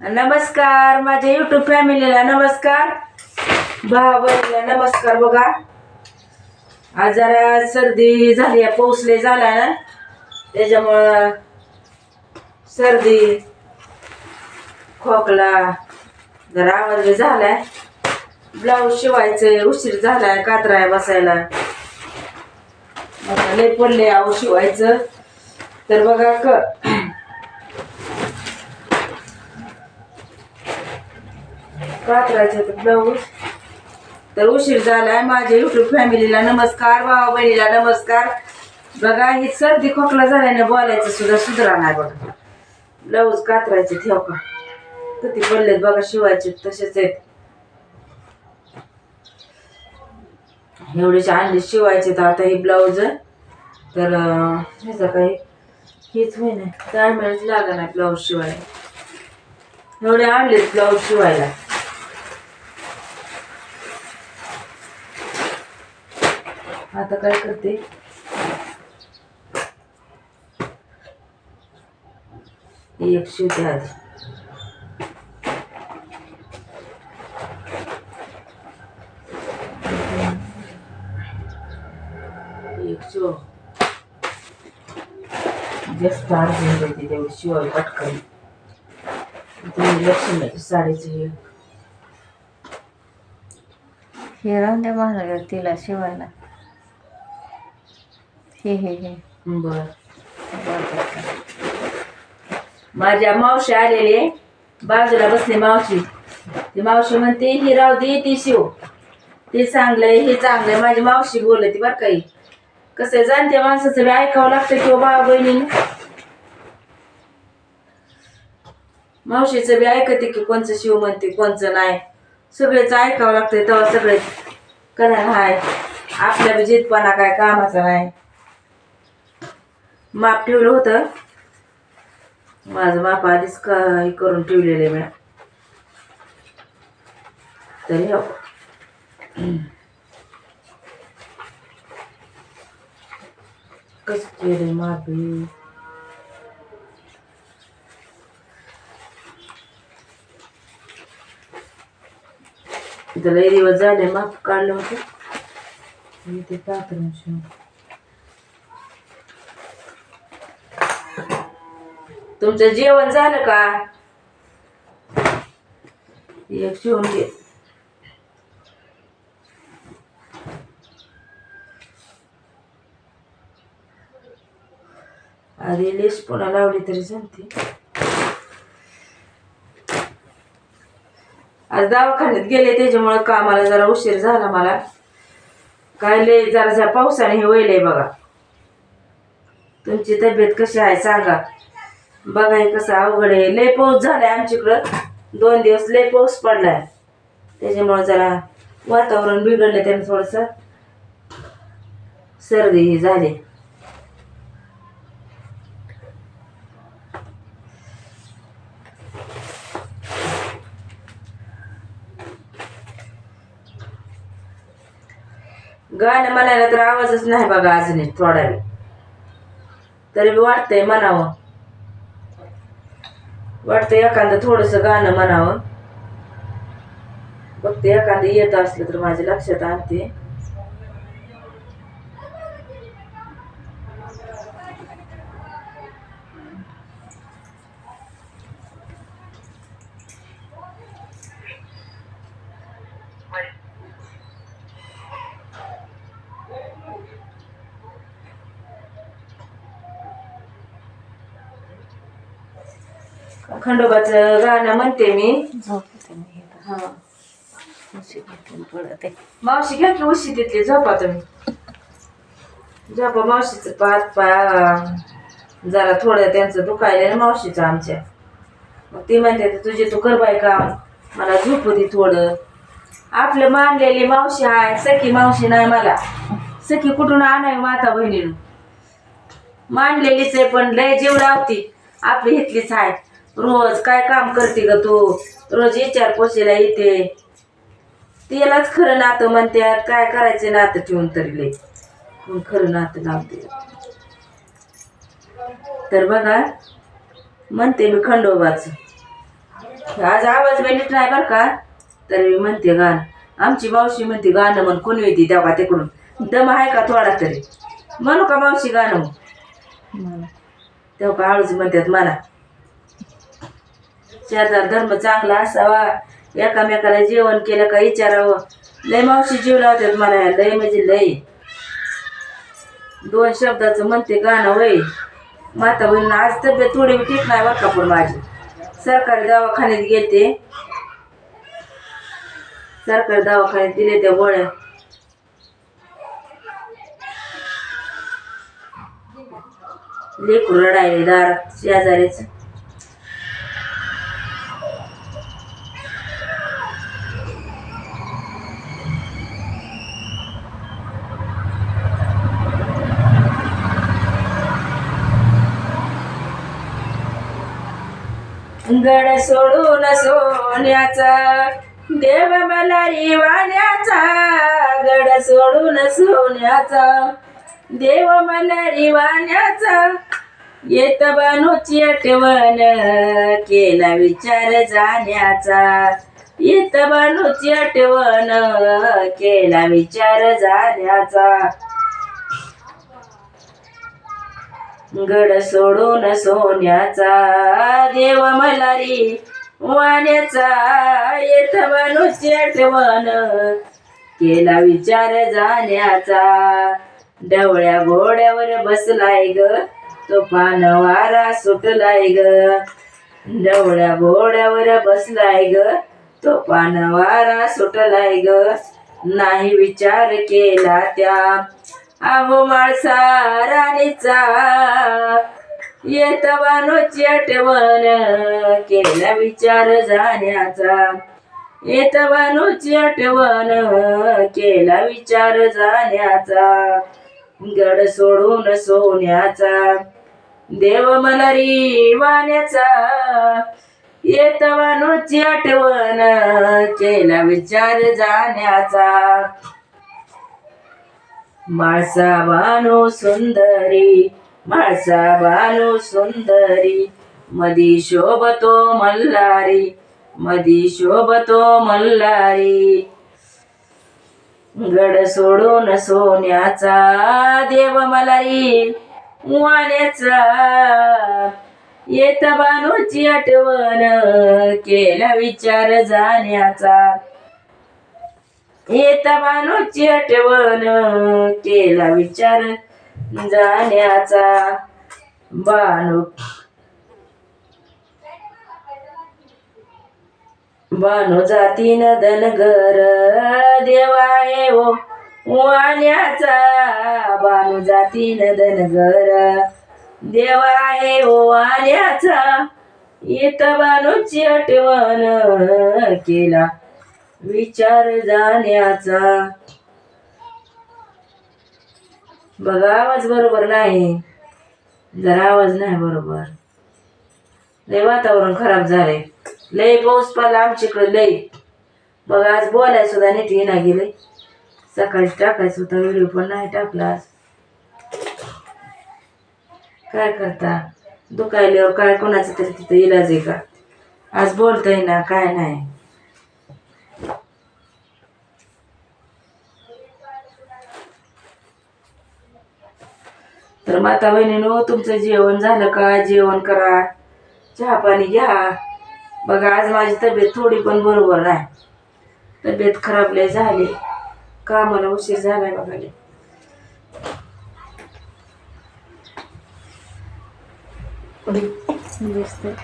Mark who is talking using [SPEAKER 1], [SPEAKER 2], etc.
[SPEAKER 1] नमस्कार माझ्या युट्यूब फॅमिलीला नमस्कार. भावा बहिणीला नमस्कार बघा. आज जरा सर्दी झाली आहे पाऊस झाला ना. त्याच्यामुळं सर्दी खोकला जरा आवाज झालाय. ब्लाऊज शिवायचं उशीर झालाय कातराय बसायला. आता लय पडले आव शिवायचं. तर बघा क तर ब्लाऊज. तर उशीर झालाय माझ्या युट्यूब फॅमिलीला नमस्कार भावा बहिणीला नमस्कार. बघा ही सर्दी खोकला झाल्याने बोलायचं सुद्धा सुधरा नाही बघा. ब्लाऊज कातरायचे ठेव का? किती पडलेत बघा शिवायचे तसेच आहेत. एवढेच आणले शिवायचे तर आता हे ब्लाऊज तर ह्याचा ह्याचं काही हेच होई नाही त्यामुळेच लागा नाही ब्लाऊज शिवायला. एवढे आणलेत ब्लाऊज शिवायला. आता काय करते? एक शिवते आधी एक शिव जास्त अर्जंट देते तेवढी शिवाय पटकन. ती लक्ष्मीची साडीची. हे
[SPEAKER 2] हे राहून द्या महानगर तिला शिवायला. हे हे हे.
[SPEAKER 1] बर. माझ्या मावशी आलेले बाजूला बसले मावशी. ती मावशी म्हणते ही राहू दे ती शिव. ते चांगलंय हे चांगलंय. माझी मावशी बोलते बरं काही कसं आहे, जाणत्या माणसाचं बी ऐकावं लागतं किंवा भावा बहिणीने. मावशीचं बी ऐकते की कोणचं शिव म्हणते कोणचं नाही. सगळेच ऐकावं लागतंय तेव्हा सगळे करायला हाय. आपल्या बी जितपणा काय कामाचा नाही. माप ठेवलं होतं. माझं माप आधीच का हे करून ठेवलेलं आहे मी. तरी हो. कसं केलं माप? इथं लय दिवस झाले माप काढलं होतं कातरून शिवून तुमचं जेवण झालं का एक शिवून घे आधी लेस पुन्हा लावली तरी जमते आज दवाखान्यात गेले त्याच्यामुळं कामाला जरा उशीर झाला मला. काय लय जरा पावसाने हे वयलंय बघा. तुमची तब्येत कशी आहे सांगा. बघा हे कसं अवघड आहे. लय पाऊस झालाय आमच्याकडं. दोन दिवस लय पाऊस पडलाय. त्याच्यामुळं जरा वातावरण बिघडलं त्यानं थोडंसं. सर्दी ही झाली. गाणं म्हणायला तर आवाजच नाही बघा अजून थोडा वेळ. तरी वाटतंय म्हणावं. वाटतं एखादं थोडस गाणं म्हणावं. बघते एखादं येत असलं तर माझ्या लक्षात आणते. खंडोबाचं गाणं म्हणते मी.
[SPEAKER 2] झोपते मी इथं.
[SPEAKER 1] हा.
[SPEAKER 2] उशी घेतून पडते
[SPEAKER 1] मावशी घ्या की उशी तिथली झोपा तुम्ही. झोपा मावशीचं पाच पाय. जरा थोडं त्यांचं दुखायला ना मावशीचं आमच्या. मग ती म्हणते तुझे तू कर बाय काम. मला झोपू दे थोडं. आपलं मानलेली मावशी आहे सखी मावशी नाही मला. सखी कुठून आणावी माता बहिणीनं? मानलेलीच आहे पण लय जीव लावती. आपली हितलीच आहे रोज काय काम करते ग तू? रोज विचार पोशीला येते. तिलाच खरं नातं म्हणतात काय करायचं नातं ठेवून तरी लय. खरं नातं लावते. तर बघा म्हणते मी खंडोबाच. आज आवाज बेनीट नाही बरं का? तर मी म्हणते गाणं. आमची मावशी म्हणते गाणं म्हण कोणी येते तेव्हा तिकडून. दम आहे का थोडा तरी? म्हणू का मावशी गाणं तेव्हा का आळूच म्हणतात मला? शेजार धर्म चांगला असावा. एकामेकाला जेवण केलं का विचारावं. लय मावशी जीव लावतात मला लय म्हणजे लय. दोन शब्दाचं म्हणते गाणं वय माता बहिण आज तब्येत थोडी ठीक नाही बरं का पण माझी. सरकारी दवाखान्यात गेले सरकारी दवाखान्यात दिले त्या गोळ्या. लेकरू रडायले दारात शेजारीच. गड सोडून सोन्याचा देव मला रिवाण्याचा गड सोडून सोन्याचा देव मला रिवाण्याचा. येत बानूची आठवण केला विचार जाण्याचा. येत बानूची आठवण केला विचार जाण्याचा. गड सोडून सोन्याचा देव मलारी. वाण्याचा येत माणूस आठवण. केला विचार जाण्याचा. डवळ्या घोड्यावर बसलाय ग. तो पान वारा सुटलाय ग. डवळ्या घोड्यावर बसलाय ग. तो पान वारा सुटलाय ग. नाही विचार केला त्या. अहो माळसा राणीचा. येत बानोची आठवण केला विचार जाण्याचा. येत बानोची आठवण केला विचार जाण्याचा. गड सोडून सोन्याचा. देव मनरी वाण्याचा. येत बानोची आठवण केला विचार जाण्याचा. माळसा बानो सुंदरी माळसा बानो सुंदरी मदी शोभतो मल्हारी मदी शोभतो मल्हारी. गड सोडून सोन्याचा देव मलारी वाण्याचा. येत बानूची आठवण केला विचार जाण्याचा. येत बानूची आठवण केला विचार जाण्याचा. बानू. बानू जातीन धनगर देवा ओ वाण्याचा. बानू जातीन धनगर देवा ओ वाण्याचा. येत बानूची आठवण केला विचार जाण्याचा. बघा आवाज बरोबर नाही. जरा आवाज नाही बरोबर. लय वातावरण खराब झालंय. लय पाऊस पडला आमच्याकडे लय. बघा आज बोलाय सुद्धा नीट येणार गेले. सकाळी टाकायचं होता व्हिडिओ पण नाही टाकला आज. काय करता? दुखायल्यावर काय कोणाचं तरी तिथं इलाज आहे का? आज बोलता ना काय नाही. तर माता बहिणीनो तुमचं जेवण झालं का? जेवण करा. चहा पाणी घ्या. बघा आज माझी तब्येत थोडी पण बरोबर नाही. तब्येत खराब लय झाली. कामाला उशीर झालाय बघा लय.
[SPEAKER 2] दिसते